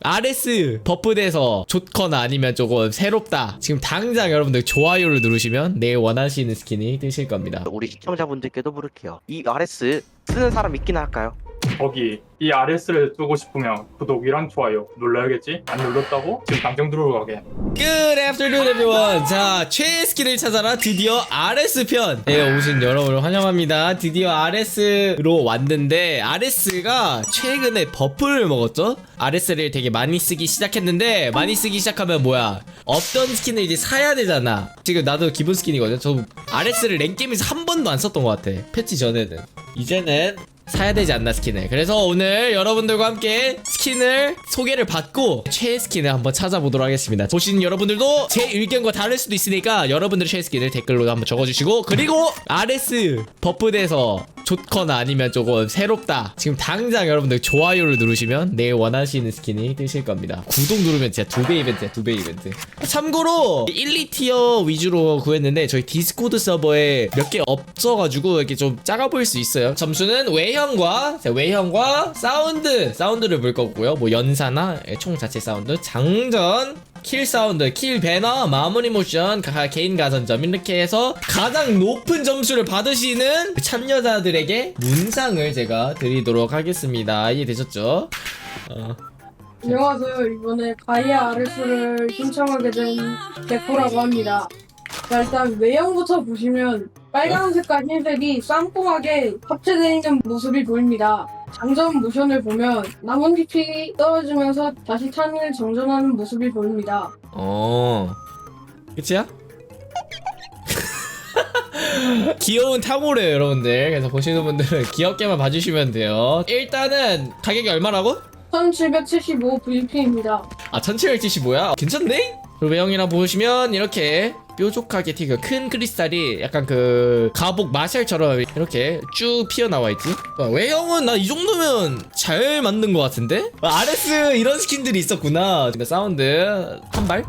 RS 버프돼서 좋거나 아니면 조금 새롭다. 지금 당장 여러분들 좋아요를 누르시면 내일 원하시는 스킨이 뜨실 겁니다. 우리 시청자분들께도 물을게요. 이 RS 쓰는 사람 있긴 할까요? 거기 이 RS를 뜨고 싶으면 구독이랑 좋아요 눌러야겠지? 안 눌렀다고? 지금 당장 들어가게 Good afternoon everyone. 자, 최애 스킨을 찾아라 드디어 RS 편에 오신 여러분을 환영합니다. 드디어 RS로 왔는데 RS가 최근에 버프를 먹었죠? RS를 되게 많이 쓰기 시작했는데 많이 쓰기 시작하면 뭐야? 없던 스킨을 이제 사야 되잖아. 지금 나도 기본 스킨이거든. 저 RS를 랭게임에서 한 번도 안 썼던 것 같아. 패치 전에는. 이제는 사야 되지 않나 스킨을. 그래서 오늘 여러분들과 함께 스킨을 소개를 받고 최애 스킨을 한번 찾아보도록 하겠습니다. 보신 여러분들도 제 의견과 다를 수도 있으니까 여러분들의 최애 스킨을 댓글로 한번 적어주시고 그리고 RS 버프돼서 좋거나 아니면 조금 새롭다 지금 당장 여러분들 좋아요를 누르시면 내일 원하시는 스킨이 뜨실 겁니다. 구독 누르면 진짜 두 배 이벤트야 두 배 이벤트. 참고로 1, 2티어 위주로 구했는데 저희 디스코드 서버에 몇 개 없어가지고 이렇게 좀 작아 보일 수 있어요. 점수는 외형 과 자, 외형과 사운드 사운드를 볼 거고요 뭐 연사나 총 자체 사운드 장전 킬 사운드, 킬 배너, 마무리 모션, 가- 개인 가산점 이렇게 해서 가장 높은 점수를 받으시는 참여자들에게 문상을 제가 드리도록 하겠습니다. 이해되셨죠? 어. 안녕하세요. 이번에 가이아 RS를 신청하게 된 데코라고 합니다. 자, 일단 외형부터 보시면 빨간색과 흰색이 쌍뽕하게 합체되어 있는 모습이 보입니다. 장전 모션을 보면 남은 PP 떨어지면서 다시 탄을 정전하는 모습이 보입니다. 어. 끝이야? 귀여운 탕후루예요 여러분들 그래서 보시는 분들은 귀엽게만 봐주시면 돼요 일단은 가격이 얼마라고? 1775 VP입니다. 아 1775야? 괜찮네? 그리고 외형이랑 보시면 이렇게 뾰족하게 튀그 큰 크리스탈이 약간 그 가복 마샬처럼 이렇게 쭉 피어나와 있지. 어, 외형은 나 이 정도면 잘 만든 것 같은데? 아, RS 이런 스킨들이 있었구나. 사운드 한 발?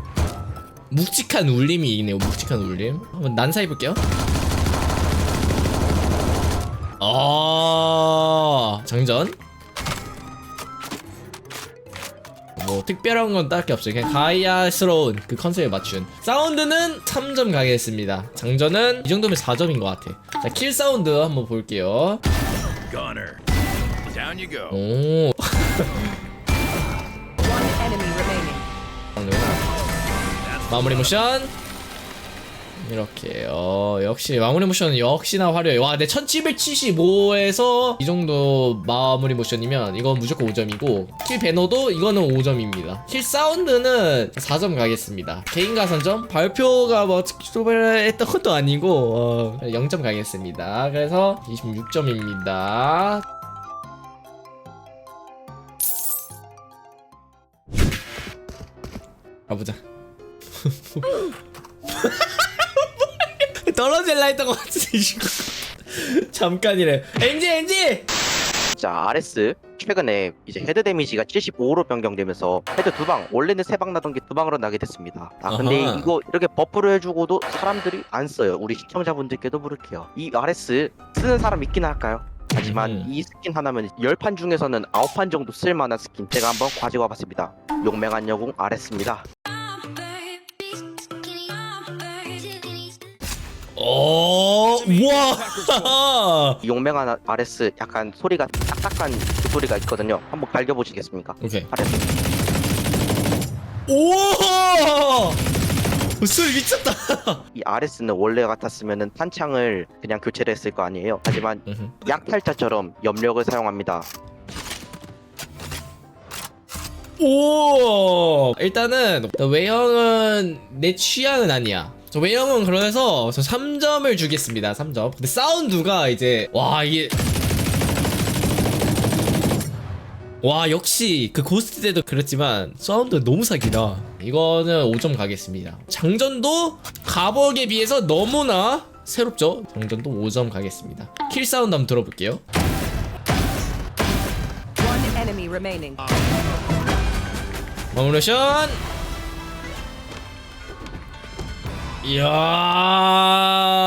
묵직한 울림이 있네요 묵직한 울림. 한번 난사 해볼게요. 아 장전 뭐 특별한 건 딱히 없어요. 그냥 가이아스러운 그 컨셉에 맞춘 사운드는 3점 가겠습니다. 장전은 이 정도면 4점인 것 같아. 자, 킬 사운드 한번 볼게요. 오. 마무리 모션. 이렇게 어 역시 마무리 모션은 역시나 화려해. 와, 내 1775에서 이 정도 마무리 모션이면 이건 무조건 5점이고 킬 배너도 이거는 5점입니다. 킬 사운드는 4점 가겠습니다. 개인 가산점 발표가 뭐 특별했던 것도 아니고 어, 0점 가겠습니다. 그래서 26점입니다. 가보자. 떨어질라 했던 것 같은데 지금 잠깐이래 엔지 엔지 자, RS 최근에 이제 헤드 데미지가 75로 변경되면서 헤드 두 방, 원래는 세 방 나던 게 두 방으로 나게 됐습니다. 아, 근데 아하. 이거 이렇게 버프를 해주고도 사람들이 안 써요. 우리 시청자분들께도 물을게요. 이 RS 쓰는 사람 있긴 할까요? 하지만 음. 이 스킨 하나면 10판 중에서는 9판 정도 쓸만한 스킨 제가 한번 가지고 와봤습니다. 용맹한 여공 RS입니다. 오 우와 용맹한 RS 약간 소리가 딱딱한 그 소리가 있거든요. 한번 갈겨보시겠습니까? 오케이 RS. 우와 술 미쳤다 이 RS는 원래 같았으면 탄창을 그냥 교체를 했을 거 아니에요. 하지만 음흠. 약탈자처럼 염력을 사용합니다. 오 일단은 외형은 내 취향은 아니야 저 외형은 그래서 저 3점을 주겠습니다 3점. 근데 사운드가 이제 와 이게. 와 역시 그 고스트 때도 그랬지만 사운드 너무 사기다. 이거는 5점 가겠습니다. 장전도 가복에 비해서 너무나 새롭죠? 장전도 5점 가겠습니다. 킬 사운드 한번 들어볼게요. One enemy remaining. 마무리션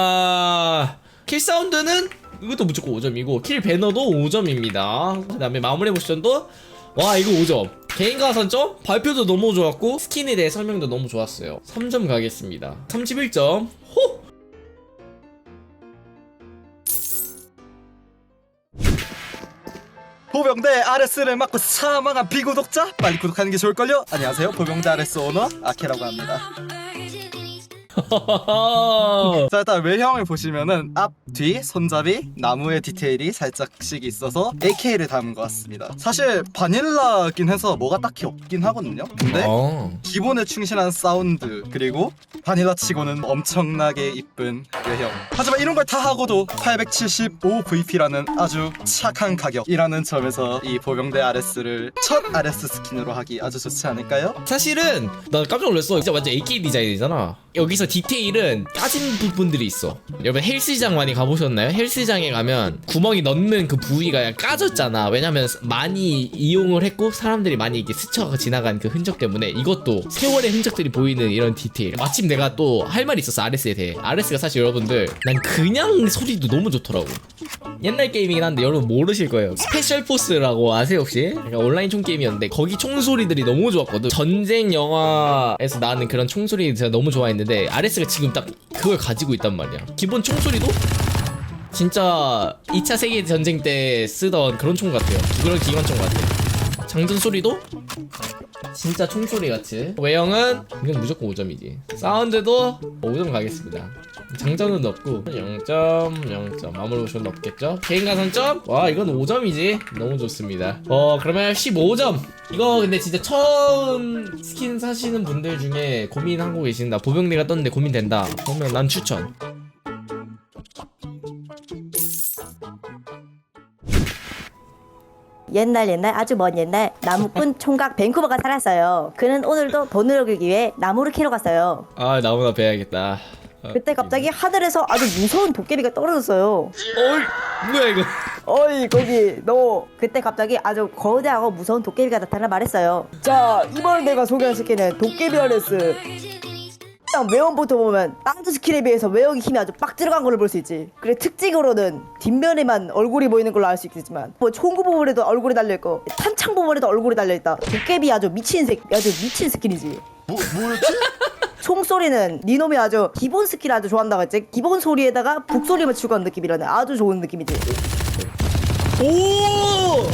이야. 킬 사운드는 이것도 무조건 5점이고 킬 배너도 5점입니다. 그 다음에 마무리 모션도 와 이거 5점. 개인 가산점? 발표도 너무 좋았고 스킨에 대해 설명도 너무 좋았어요. 3점 가겠습니다. 31점. 호! 보병대 아레스를 맞고 사망한 비구독자? 빨리 구독하는 게 좋을걸요? 안녕하세요. 보병대 아레스 오너 아케라고 합니다 자 일단 외형을 보시면은 앞, 뒤, 손잡이, 나무의 디테일이 살짝씩 있어서 AK를 담은 것 같습니다 사실 바닐라긴 해서 뭐가 딱히 없긴 하거든요 근데 어. 기본에 충실한 사운드 그리고 바닐라 치고는 엄청나게 이쁜 외형. 하지만 이런 걸 다 하고도 875VP라는 아주 착한 가격이라는 점에서 이 보병대 RS를 첫 RS 스킨으로 하기 아주 좋지 않을까요? 사실은 나 깜짝 놀랐어. 진짜 완전 AK 디자인이잖아. 여기서 디테일은 까진 부분들이 있어. 여러분 헬스장 많이 가보셨나요? 헬스장에 가면 구멍이 넣는 그 부위가 그냥 까졌잖아. 왜냐면 많이 이용을 했고 사람들이 많이 이렇게 스쳐 지나간 그 흔적 때문에 이것도 세월의 흔적들이 보이는 이런 디테일. 마침 내가 또 할 말이 있었어 RS에 대해. RS가 사실 여러분 들 난 그냥 소리도 너무 좋더라고 옛날 게임이긴 한데 여러분 모르실 거예요. 스페셜 포스라고 아세요 혹시? 그러니까 온라인 총 게임이었는데 거기 총소리들이 너무 좋았거든. 전쟁 영화에서 나오는 그런 총소리 제가 너무 좋아했는데 RS가 지금 딱 그걸 가지고 있단 말이야. 기본 총소리도 진짜 2차 세계 전쟁 때 쓰던 그런 총 같아요. 그런 기관총 같아. 장전 소리도 진짜 총소리 같이. 외형은 이건 무조건 5점이지. 사운드도 5점 가겠습니다. 장전은 없고. 0점 0점. 마무리 보시면 없겠죠? 개인 가산점? 와 이건 5점이지. 너무 좋습니다. 어 그러면 15점. 이거 근데 진짜 처음 스킨 사시는 분들 중에 고민하고 계신다. 보병대가 떴는데 고민된다. 그러면 난 추천 옛날 옛날 아주 먼 옛날 나무꾼 총각 밴쿠버가 살았어요. 그는 오늘도 돈을 얻기 위해 나무를 캐러 갔어요. 아 나무나 베야겠다 어, 그때 갑자기 하늘에서 아주 무서운 도깨비가 떨어졌어요. 어이 뭐야 이거 어이 거기 너 그때 갑자기 아주 거대하고 무서운 도깨비가 나타나 말했어요. 자 이번 내가 소개할 스킨은 도깨비 아레스. 일단 외형부터 보면 다른 스킬에 비해서 외형의 힘이 아주 빡 들어간 걸로 볼수 있지. 그리고 특징으로는 뒷면에만 얼굴이 보이는 걸로 알 수 있겠지만 뭐 총구 부분에도 얼굴이 달려있고 탄창 부분에도 얼굴이 달려있다. 도깨비 아주 미친 새 아주 미친 스킨이지. 뭐, 뭐였지? 총소리는 니놈이 아주 기본 스킬 아주 좋아한다고 했지 기본 소리에다가 북소리만 추가한 느낌이라는 아주 좋은 느낌이지 오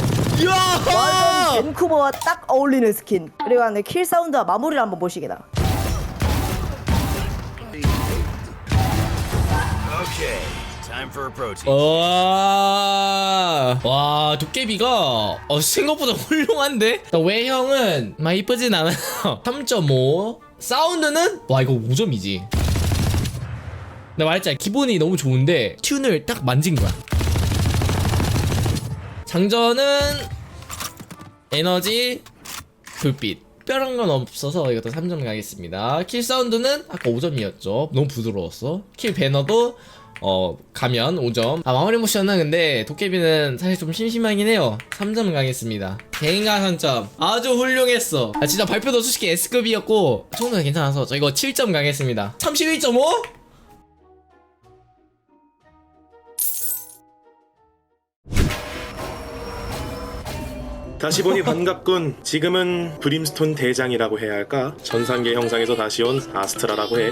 완전 밴쿠버와 딱 어울리는 스킨 그리고 내킬 사운드와 마무리를 한번 보시게나 와, 와 도깨비가 어, 생각보다 훌륭한데? 나 외형은 막 이쁘진 않아요. 3.5 사운드는? 와 이거 5점이지. 나 말했잖아 기본이 너무 좋은데 튠을 딱 만진 거야. 장전은 에너지 불빛. 특별한 건 없어서 이것도 3점 가겠습니다. 킬 사운드는 아까 5점이었죠? 너무 부드러웠어. 킬 배너도 어 가면 5점 아 마무리 모션은 근데 도깨비는 사실 좀 심심하긴 해요 3점 가겠습니다 개인가 선점 아주 훌륭했어 아 진짜 발표도 솔직히 S급이었고 총은 괜찮아서 저 이거 7점 가겠습니다 31.5? 다시 보니 반갑군. 지금은 브림스톤 대장이라고 해야 할까? 천상계 형상에서 다시 온 아스트라라고 해.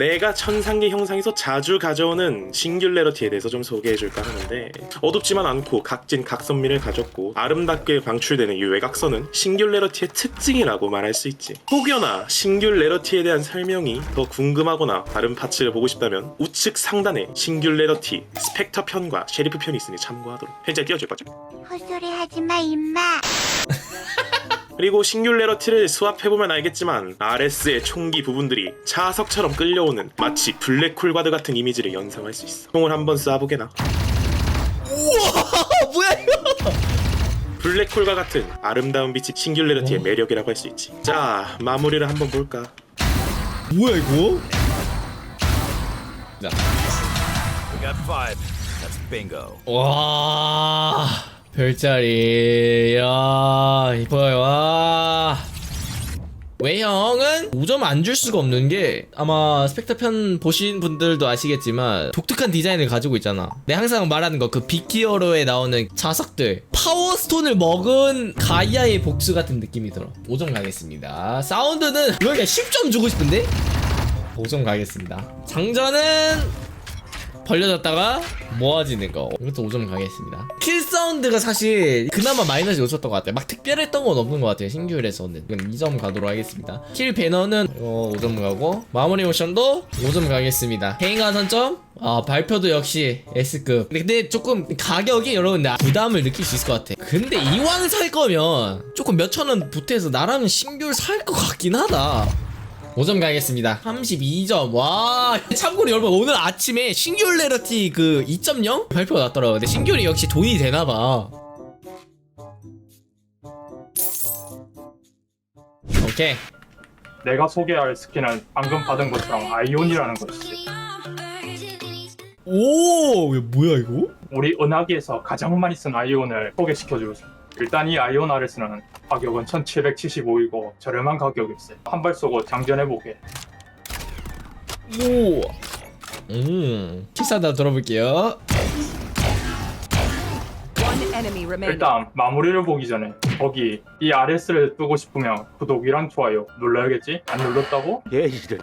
내가 천상계 형상에서 자주 가져오는 싱귤레러티에 대해서 좀 소개해줄까 하는데 어둡지만 않고 각진 각선미를 가졌고 아름답게 방출되는 이 외곽선은 싱귤레러티의 특징이라고 말할 수 있지. 혹여나 싱귤레러티에 대한 설명이 더 궁금하거나 다른 파츠를 보고 싶다면 우측 상단에 싱귤레러티 스펙터 편과 셰리프 편이 있으니 참고하도록. 현재 띄워줄 거죠? 헛소리 하지 마, 임마. 그리고 싱귤레러티를 수합해보면 알겠지만 RS의 총기 부분들이 자석처럼 끌려오는 마치 블랙홀과드 같은 이미지를 연상할 수 있어. 총을 한번 쏴보게나. 어 뭐야 이거. 블랙홀과 같은 아름다운 빛이 싱귤레러티의 매력이라고 할 수 있지. 자 마무리를 한번 볼까? 뭐야 이거? We got five. That's bingo. 와 별자리 야 이뻐요 와 외형은 5점 안 줄 수가 없는 게 아마 스펙터 편 보신 분들도 아시겠지만 독특한 디자인을 가지고 있잖아. 내가 항상 말하는 거 그 빅히어로에 나오는 자석들 파워스톤을 먹은 가이아의 복수 같은 느낌이 들어. 5점 가겠습니다. 사운드는 이거 그냥 10점 주고 싶은데 5점 가겠습니다. 장전은 벌려졌다가 모아지는 거. 이것도 5점 가겠습니다. 킬 사운드가 사실 그나마 마이너스 요소였던 것 같아요. 막 특별했던 건 없는 것 같아요 신규율에서는. 이건 2점 가도록 하겠습니다. 킬 배너는 어, 5점 가고 마무리 모션도 5점 가겠습니다. 개인가 선점? 아 발표도 역시 S급. 근데, 조금 가격이 여러분 나 부담을 느낄 수 있을 것 같아. 근데 이왕 살 거면 조금 몇천 원 보태서 나라면 신규를 살 것 같긴 하다 5점 가겠습니다. 32점. 와. 참고로 여러분 오늘 아침에 싱귤레러티 그 2.0 발표가 났더라고요. 근데 싱귤이 역시 돈이 되나봐. 오케이. 내가 소개할 스킨은 방금 받은 것처럼 아이온이라는 것이지. 오, 이거 뭐야 이거? 우리 은하계에서 가장 많이 쓴 아이온을 소개시켜주죠. 일단 이 아이온 RS는 가격은 1775이고 저렴한 가격일세. 한발 쏘고 장전해보게. 오. 음. 키사다 들어볼게요. One enemy remaining. 일단 마무리를 보기 전에 거기 이 RS를 뜨고 싶으면 구독이랑 좋아요 눌러야겠지? 안 눌렀다고? 예 이들.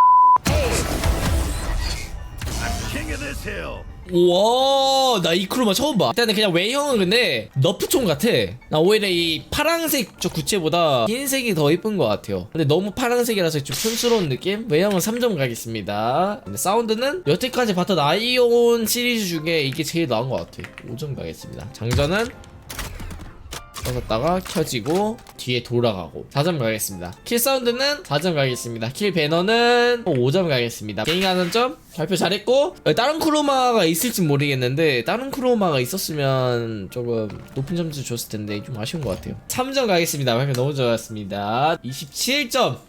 King of this hill. 와, 나 이 크루마 처음 봐. 일단은 그냥 외형은 근데 너프총 같아. 나 오히려 이 파랑색 저 구체보다 흰색이 더 이쁜 것 같아요. 근데 너무 파랑색이라서 좀 촌스러운 느낌? 외형은 3점 가겠습니다. 근데 사운드는 여태까지 봤던 아이온 시리즈 중에 이게 제일 나은 것 같아. 5점 가겠습니다. 장전은 꺼졌다가 켜지고 뒤에 돌아가고 4점 가겠습니다. 킬 사운드는 4점 가겠습니다. 킬 배너는 5점 가겠습니다. 개인 하는 점 발표 잘했고 어, 다른 크로마가 있을지 모르겠는데 다른 크로마가 있었으면 조금 높은 점수 줬을 텐데 좀 아쉬운 것 같아요. 3점 가겠습니다. 발표 너무 좋았습니다. 27점.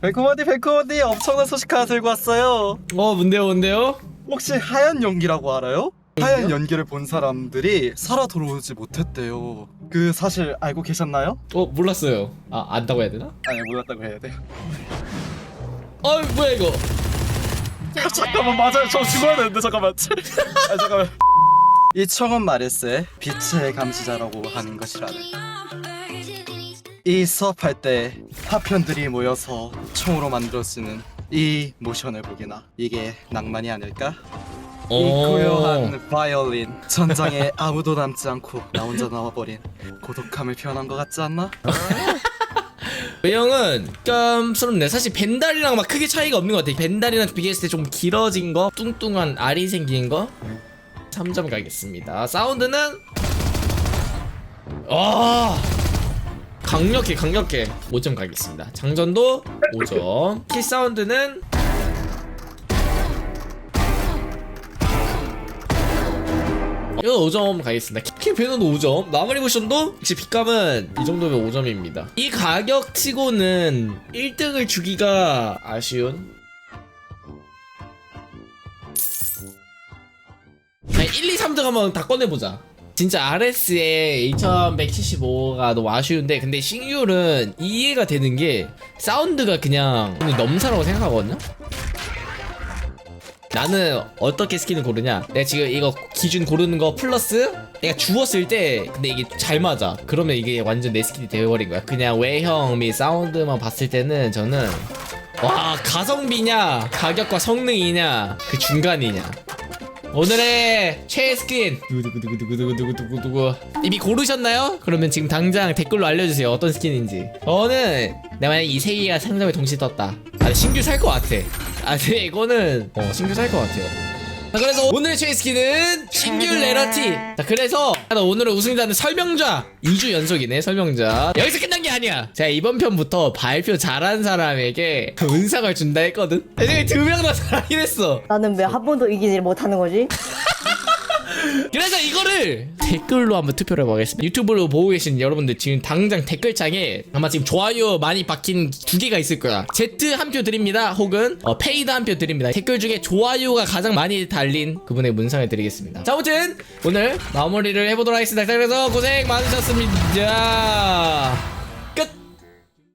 벨코머디 벨코머디 엄청난 소식 하나 들고 왔어요. 어 뭔데요 뭔데요? 혹시 하얀 연기라고 알아요? 하얀 연기를 본 사람들이 살아 돌아오지 못했대요. 그 사실 알고 계셨나요? 어 몰랐어요 아 안다고 해야 되나? 아니 몰랐다고 해야 돼요. 어 뭐야 이거 잠깐만 맞아요. 저 죽어야 되는데 잠깐만. 아 잠깐만. 이 청은 마레스의 빛의 감시자라고 하는 것이라네. 이 수업할 때 파편들이 모여서 총으로 만들어지는 이 모션을 보기나 이게 낭만이 아닐까? 이 어. 고요한 바이올린 전장에 아무도 남지 않고 나 혼자 나와버린 고독함을 표현한 것 같지 않나? 외형은 깜스럽네. 사실 벤달이랑 막 크게 차이가 없는 것 같아. 벤달이랑 비교했을 때 좀 길어진 거, 뚱뚱한 알이 생긴 거. 3점 가겠습니다. 사운드는 아 강력해 강력해 5점 가겠습니다. 장전도 5점. 킬 사운드는 이거 5점 가겠습니다. 킬 배너도 5점. 나머리 모션도 역시 빗감은 이 정도면 5점입니다. 이 가격 치고는 1등을 주기가 아쉬운. 아니, 1, 2, 3등 한번 다 꺼내보자. 진짜 RS의 2175가 너무 아쉬운데 근데 싱율은 이해가 되는 게 사운드가 그냥 넘사라고 생각하거든요? 나는 어떻게 스킨을 고르냐? 내가 지금 이거 기준 고르는 거 플러스 내가 주웠을 때 근데 이게 잘 맞아. 그러면 이게 완전 내 스킨이 되어버린 거야. 그냥 외형 및 사운드만 봤을 때는 저는 와 가성비냐? 가격과 성능이냐? 그 중간이냐 오늘의 최애 스킨. 두구두구두구두구두구두구두구 이미 고르셨나요? 그러면 지금 당장 댓글로 알려주세요. 어떤 스킨인지. 저는 내가 만약 이세 개가 상점에 동시에 떴다. 아 신규 살 것 같아. 아 근데 이거는 어 신규 살 것 같아요. 자 그래서 오늘의 최애 스킨은 신규 레러티. 자 그래서 오늘의 우승자는 설명자. 2주 연속이네 설명자. 여기서 끝 난 게 아니야 자 이번 편부터 발표 잘한 사람에게 은상을 준다 했거든 근데 두명 다 잘하긴 했어 나는 왜 한 번도 이기지 못하는 거지? 그래서 이거를 댓글로 한번 투표를 해보겠습니다. 유튜브로 보고 계신 여러분들 지금 당장 댓글창에 아마 지금 좋아요 많이 박힌 두 개가 있을 거야. Z 한 표 드립니다. 혹은 어, 페이드 한 표 드립니다. 댓글 중에 좋아요가 가장 많이 달린 그분의 문상을 드리겠습니다. 자, 아무튼 오늘 마무리를 해보도록 하겠습니다. 자, 그래서 고생 많으셨습니다.